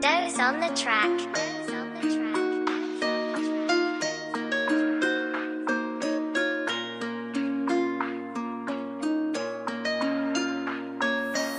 Dose on the track.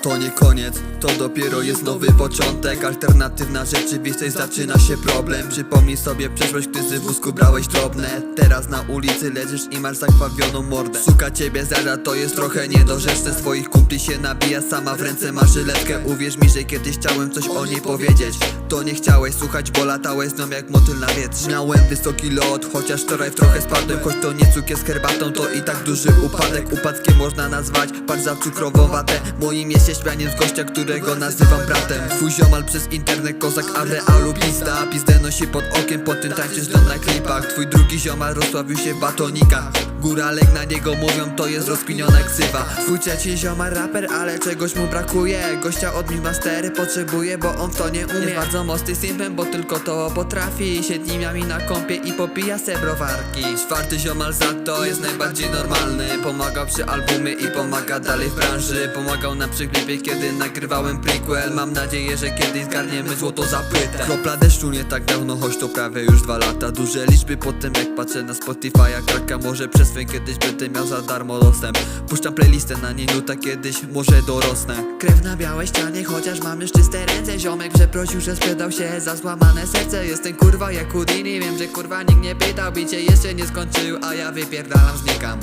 To nie koniec, to dopiero jest nowy początek. Alternatywna rzeczywistość, zaczyna się problem. Przypomnij sobie przeszłość, gdy z wózku brałeś drobne. Teraz na ulicy leżysz i masz zakwawioną mordę. Suka ciebie zada, to jest trochę niedorzeczne. Swoich kumpli się nabija, sama w ręce masz żyletkę. Uwierz mi, że kiedyś chciałem coś o niej powiedzieć. To nie chciałeś słuchać, bo latałeś z nią jak motyl na wietrze Miałem wysoki lot, chociaż wczoraj trochę spadłem. Choć to nie cukier z herbatą, to i tak duży upadek. Upadkiem można nazwać, patrz za cukrową watę. Moim jest śmianiem z gościa, którego nazywam bratem. Twój ziomal przez internet, kozak, a realu pizda Pizdę nosi pod okiem, po tym tańczysz tam na klipach. Twój drugi ziomal rozsławił się w batonikach. Góralek na niego mówią, to jest rozkminiona ksywa. Twój trzeci ziomal raper, ale czegoś mu brakuje. Gościa od mastery potrzebuje, bo on w to nie umie. Jest bardzo mocny simpem, bo tylko to potrafi. Siedzi dniami na kąpie i popija se browarki. Czwarty ziomal za to jest najbardziej normalny. Pomagał przy albumie i pomaga dalej w branży. Pomagał na przyklipie, kiedy nagrywałem prequel. Mam nadzieję, że kiedyś zgarniemy złoto za płytę. Kropla deszczu nie tak dawno, choć to prawie już dwa lata. Duże liczby po tym jak patrzę na Spotify'a. Kraka może przez chwilę kiedyś będę miał za darmo dostęp. Puszczam playlistę na niej nuta kiedyś może dorosnę. Krew na białej ścianie, chociaż mam już czyste ręce. Ziomek przeprosił, że sprzedał się za złamane serce. Jestem kurwa jak Houdini, wiem, że kurwa nikt nie pytał Bicie jeszcze nie skończył, a ja wypierdalam, znikam